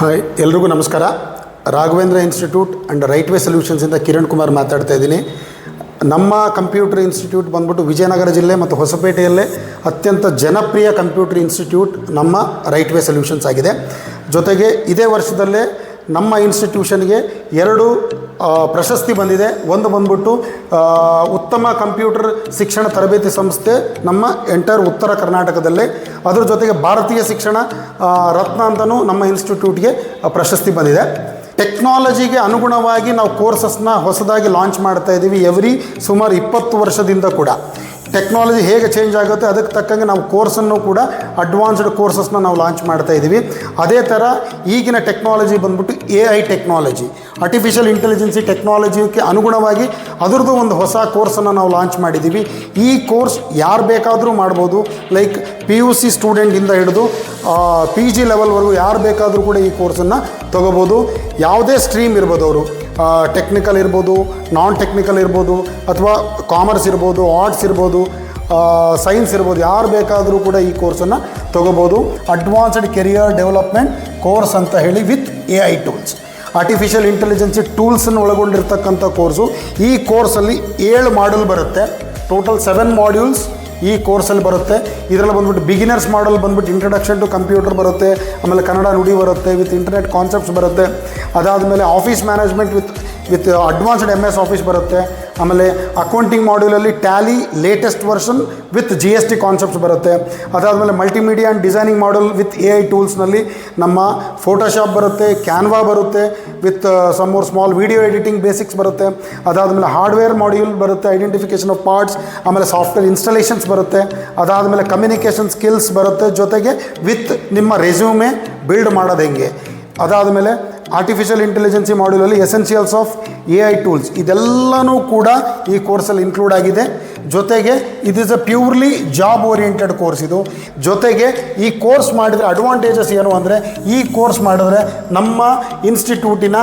Hi, ಎಲ್ರಿಗೂ ನಮಸ್ಕಾರ. Raghavendra institute and right way ಸೊಲ್ಯೂಷನ್ಸಿಂದ Kiran Kumar ಮಾತಾಡ್ತಾ ಇದ್ದೀನಿ. ನಮ್ಮ ಕಂಪ್ಯೂಟರ್ ಇನ್ಸ್ಟಿಟ್ಯೂಟ್ ಬಂದ್ಬಿಟ್ಟು ವಿಜಯನಗರ ಜಿಲ್ಲೆ ಮತ್ತು ಹೊಸಪೇಟೆಯಲ್ಲೇ ಅತ್ಯಂತ ಜನಪ್ರಿಯ ಕಂಪ್ಯೂಟರ್ ಇನ್ಸ್ಟಿಟ್ಯೂಟ್ ನಮ್ಮ ರೈಟ್ ವೇ ಸೊಲ್ಯೂಷನ್ಸ್ ಆಗಿದೆ. ಜೊತೆಗೆ ಇದೇ ವರ್ಷದಲ್ಲೇ ನಮ್ಮ ಇನ್ಸ್ಟಿಟ್ಯೂಷನ್ಗೆ ಎರಡು ಪ್ರಶಸ್ತಿ ಬಂದಿದೆ. ಒಂದು ಬಂದ್ಬಿಟ್ಟು ಉತ್ತಮ ಕಂಪ್ಯೂಟರ್ ಶಿಕ್ಷಣ ತರಬೇತಿ ಸಂಸ್ಥೆ ನಮ್ಮ ಎಂಟೈರ್ ಉತ್ತರ ಕರ್ನಾಟಕದಲ್ಲಿ. ಅದರ ಜೊತೆಗೆ ಭಾರತೀಯ ಶಿಕ್ಷಣ ರತ್ನ ಅಂತಲೂ ನಮ್ಮ ಇನ್ಸ್ಟಿಟ್ಯೂಟ್ಗೆ ಪ್ರಶಸ್ತಿ ಬಂದಿದೆ. ಟೆಕ್ನಾಲಜಿಗೆ ಅನುಗುಣವಾಗಿ ನಾವು ಕೋರ್ಸಸ್ನ ಹೊಸದಾಗಿ ಲಾಂಚ್ ಮಾಡ್ತಾ ಇದ್ದೀವಿ ಎವ್ರಿ ಸುಮಾರು ಇಪ್ಪತ್ತು ವರ್ಷದಿಂದ ಕೂಡ. ಟೆಕ್ನಾಲಜಿ ಹೇಗೆ ಚೇಂಜ್ ಆಗುತ್ತೆ, ಅದಕ್ಕೆ ತಕ್ಕಂಗೆ ನಾವು ಕೋರ್ಸನ್ನು ಕೂಡ ಅಡ್ವಾನ್ಸ್ಡ್ ಕೋರ್ಸಸ್ನ ನಾವು ಲಾಂಚ್ ಮಾಡ್ತಾ ಇದ್ದೀವಿ ಅದೇ ಥರ ಈಗಿನ ಟೆಕ್ನಾಲಜಿ ಬಂದ್ಬಿಟ್ಟು A I technology artificial intelligence ಟೆಕ್ನಾಲಜಿಗೆ ಅನುಗುಣವಾಗಿ ಅದರದ್ದು ಒಂದು ಹೊಸ ಕೋರ್ಸನ್ನು ನಾವು ಲಾಂಚ್ ಮಾಡಿದ್ದೀವಿ ಈ ಕೋರ್ಸ್ ಯಾರು ಬೇಕಾದರೂ ಮಾಡ್ಬೋದು. ಲೈಕ್ ಪಿ ಯು ಸಿ ಸ್ಟೂಡೆಂಟಿಂದ ಹಿಡಿದು ಪಿ ಜಿ ಲೆವೆಲ್ವರೆಗೂ ಯಾರು ಬೇಕಾದರೂ ಕೂಡ ಈ ಕೋರ್ಸನ್ನು ತೊಗೋಬೋದು. ಯಾವುದೇ ಸ್ಟ್ರೀಮ್ ಇರ್ಬೋದು ಅವರು. ಟೆಕ್ನಿಕಲ್ ಇರ್ಬೋದು ನಾನ್ ಟೆಕ್ನಿಕಲ್ ಇರ್ಬೋದು, ಅಥವಾ ಕಾಮರ್ಸ್ ಇರ್ಬೋದು ಆರ್ಟ್ಸ್ ಇರ್ಬೋದು ಸೈನ್ಸ್ ಇರ್ಬೋದು, ಯಾರು ಬೇಕಾದರೂ ಕೂಡ ಈ ಕೋರ್ಸನ್ನು ತೊಗೋಬೋದು. ಅಡ್ವಾನ್ಸ್ಡ್ ಕೆರಿಯರ್ ಡೆವಲಪ್ಮೆಂಟ್ ಕೋರ್ಸ್ ಅಂತ ಹೇಳಿ with A I tools artificial intelligence ಟೂಲ್ಸನ್ನು ಒಳಗೊಂಡಿರ್ತಕ್ಕಂಥ ಕೋರ್ಸು ಈ ಕೋರ್ಸಲ್ಲಿ ಏಳು ಮಾಡ್ಯೂಲ್ ಬರುತ್ತೆ. ಟೋಟಲ್ ಸೆವೆನ್ ಮಾಡ್ಯೂಲ್ಸ್ ಈ ಕೋರ್ಸಲ್ಲಿ ಬರುತ್ತೆ. ಇದರಲ್ಲಿ ಬಂದ್ಬಿಟ್ಟು ಬಿಗಿನರ್ಸ್ ಮಾಡಲ್ ಬಂದ್ಬಿಟ್ಟು ಇಂಟ್ರಡಕ್ಷನ್ ಟು ಕಂಪ್ಯೂಟರ್ ಬರುತ್ತೆ. ಆಮೇಲೆ ಕನ್ನಡ ನುಡಿ ಬರುತ್ತೆ. ವಿತ್ ಇಂಟರ್ನೆಟ್ ಕಾನ್ಸೆಪ್ಟ್ಸ್ ಬರುತ್ತೆ. ಅದಾದಮೇಲೆ office management with with advanced M S office ಬರುತ್ತೆ. ಆಮೇಲೆ accounting ಮಾಡ್ಯೂಲಲ್ಲಿ Tally latest version with G S T concepts ಬರುತ್ತೆ. ಅದಾದಮೇಲೆ multimedia and designing module with A I ಟೂಲ್ಸ್ನಲ್ಲಿ ನಮ್ಮ ಫೋಟೋಶಾಪ್ ಬರುತ್ತೆ ಕ್ಯಾನ್ವಾ ಬರುತ್ತೆ with some small video editing basics ಬರುತ್ತೆ. ಅದಾದಮೇಲೆ hardware module ಬರುತ್ತೆ ಐಡೆಂಟಿಫಿಕೇಷನ್ ಆಫ್ ಪಾರ್ಟ್ಸ್ ಆಮೇಲೆ ಸಾಫ್ಟ್ವೇರ್ ಇನ್ಸ್ಟಾಲೇಷನ್ಸ್ ಬರುತ್ತೆ. ಅದಾದಮೇಲೆ ಕಮ್ಯುನಿಕೇಷನ್ ಸ್ಕಿಲ್ಸ್ ಬರುತ್ತೆ, ಜೊತೆಗೆ ವಿತ್ ನಿಮ್ಮ ರೆಸ್ಯೂಮೆ ಬಿಲ್ಡ್ ಮಾಡೋದು ಹೆಂಗೆ. ಅದಾದಮೇಲೆ artificial intelligence ಮಾಡ್ಯೂಲಲ್ಲಿ essentials of A I tools ಇದೆಲ್ಲನೂ ಕೂಡ ಈ ಕೋರ್ಸಲ್ಲಿ ಇನ್ಕ್ಲೂಡ್ ಆಗಿದೆ. ಜೊತೆಗೆ it is a purely job oriented course ಇದು. ಜೊತೆಗೆ ಈ ಕೋರ್ಸ್ ಮಾಡಿದರೆ ಅಡ್ವಾಂಟೇಜಸ್ ಏನು ಅಂದರೆ ಈ ಕೋರ್ಸ್ ಮಾಡಿದ್ರೆ ನಮ್ಮ ಇನ್ಸ್ಟಿಟ್ಯೂಟಿನ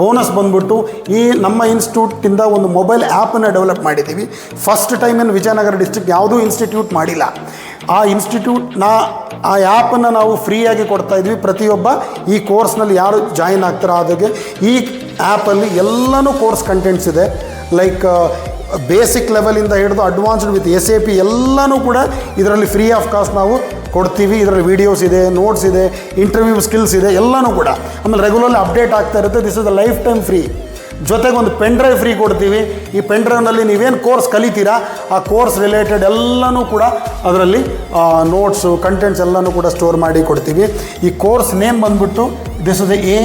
ಬೋನಸ್ ಬಂದ್ಬಿಟ್ಟು ಈ ನಮ್ಮ ಇನ್ಸ್ಟಿಟ್ಯೂಟಿಂದ ಒಂದು ಮೊಬೈಲ್ ಆ್ಯಪನ್ನು ಡೆವಲಪ್ ಮಾಡಿದ್ದೀವಿ. First time in Vijayanagara district ಯಾವುದೂ ಇನ್ಸ್ಟಿಟ್ಯೂಟ್ ಮಾಡಿಲ್ಲ. ಆ ಇನ್ಸ್ಟಿಟ್ಯೂಟ್ನ, ಆ ಆ್ಯಪನ್ನು ನಾವು ಫ್ರೀಯಾಗಿ ಕೊಡ್ತಾ ಇದ್ವಿ. ಪ್ರತಿಯೊಬ್ಬ ಈ ಕೋರ್ಸ್ನಲ್ಲಿ ಯಾರು ಜಾಯಿನ್ ಆಗ್ತಾರೋ ಅದಕ್ಕೆ ಈ ಆ್ಯಪಲ್ಲಿ ಎಲ್ಲನೂ ಕೋರ್ಸ್ ಕಂಟೆಂಟ್ಸ್ ಇದೆ. ಲೈಕ್ ಬೇಸಿಕ್ ಲೆವೆಲಿಂದ ಹಿಡಿದು advanced with S A P ಎಲ್ಲನೂ ಕೂಡ ಇದರಲ್ಲಿ ಫ್ರೀ ಆಫ್ ಕಾಸ್ಟ್ ನಾವು ಕೊಡ್ತೀವಿ. ಇದರಲ್ಲಿ ವೀಡಿಯೋಸ್ ಇದೆ, ನೋಟ್ಸ್ ಇದೆ, ಇಂಟರ್ವ್ಯೂ ಸ್ಕಿಲ್ಸ್ ಇದೆ, ಎಲ್ಲನೂ ಕೂಡ. ಆಮೇಲೆ ರೆಗ್ಯುಲರ್ಲಿ ಅಪ್ಡೇಟ್ ಆಗ್ತಾ ಇರುತ್ತೆ. This is a life time free ಜೊತೆಗೆ ಒಂದು ಪೆನ್ ಡ್ರೈವ್ ಫ್ರೀ ಕೊಡ್ತೀವಿ. ಈ ಪೆನ್ ಡ್ರೈವ್ನಲ್ಲಿ ನೀವೇನು ಕೋರ್ಸ್ ಕಲಿತೀರಾ, ಆ ಕೋರ್ಸ್ ರಿಲೇಟೆಡ್ ಎಲ್ಲನೂ ಕೂಡ ಅದರಲ್ಲಿ ನೋಟ್ಸು ಕಂಟೆಂಟ್ಸ್ ಎಲ್ಲನೂ ಕೂಡ ಸ್ಟೋರ್ ಮಾಡಿ ಕೊಡ್ತೀವಿ. ಈ ಕೋರ್ಸ್ ನೇಮ್ ಬಂದ್ಬಿಟ್ಟು this is A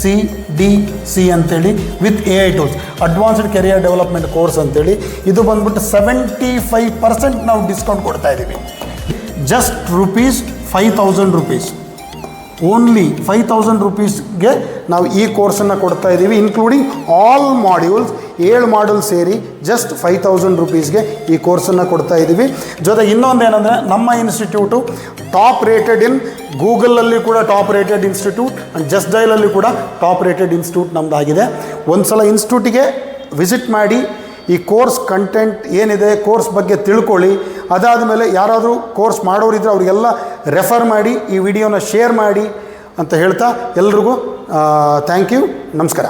C D C ಅಂತೇಳಿ with A I tools advanced career development course ಅಂತೇಳಿ. ಇದು ಬಂದುಬಿಟ್ಟು ಸೆವೆಂಟಿ ಫೈವ್ ಪರ್ಸೆಂಟ್ ನಾವು ಡಿಸ್ಕೌಂಟ್ ಕೊಡ್ತಾ ಇದ್ದೀವಿ just rupees five thousand rupees only five thousand ರುಪೀಸ್ಗೆ ನಾವು ಈ ಕೋರ್ಸನ್ನು ಕೊಡ್ತಾ ಇದ್ದೀವಿ ಇನ್ಕ್ಲೂಡಿಂಗ್ ಆಲ್ ಮಾಡ್ಯೂಲ್ಸ್ ಏಳು ಮಾಡ್ಯೂಲ್ ಸೇರಿ ಜಸ್ಟ್ ಫೈವ್ ತೌಸಂಡ್ ರುಪೀಸ್ಗೆ ಈ ಕೋರ್ಸನ್ನು ಕೊಡ್ತಾ ಇದ್ದೀವಿ ಜೊತೆಗೆ ಇನ್ನೊಂದು ಏನಂದರೆ, ನಮ್ಮ ಇನ್ಸ್ಟಿಟ್ಯೂಟು ಟಾಪ್ ರೇಟೆಡ್ ಇನ್ ಗೂಗಲಲ್ಲಿ ಕೂಡ top rated institute and just ಡೈಲಲ್ಲಿ ಕೂಡ ಟಾಪ್ ರೇಟೆಡ್ ಇನ್ಸ್ಟಿಟ್ಯೂಟ್ ನಮ್ಮದಾಗಿದೆ ಒಂದು ಸಲ ಇನ್ಸ್ಟಿಟ್ಯೂಟಿಗೆ ವಿಸಿಟ್ ಮಾಡಿ ಈ ಕೋರ್ಸ್ ಕಂಟೆಂಟ್ ಏನಿದೆ, ಕೋರ್ಸ್ ಬಗ್ಗೆ ತಿಳ್ಕೊಳ್ಳಿ. ಅದಾದ ಮೇಲೆ ಯಾರಾದರೂ ಕೋರ್ಸ್ ಮಾಡೋರಿದ್ರೆ ಅವರಿಗೆಲ್ಲ ರೆಫರ್ ಮಾಡಿ, ಈ ವಿಡಿಯೋನ ಶೇರ್ ಮಾಡಿ ಅಂತ ಹೇಳ್ತಾ ಎಲ್ರಿಗೂ ಥ್ಯಾಂಕ್ ಯು ನಮಸ್ಕಾರ.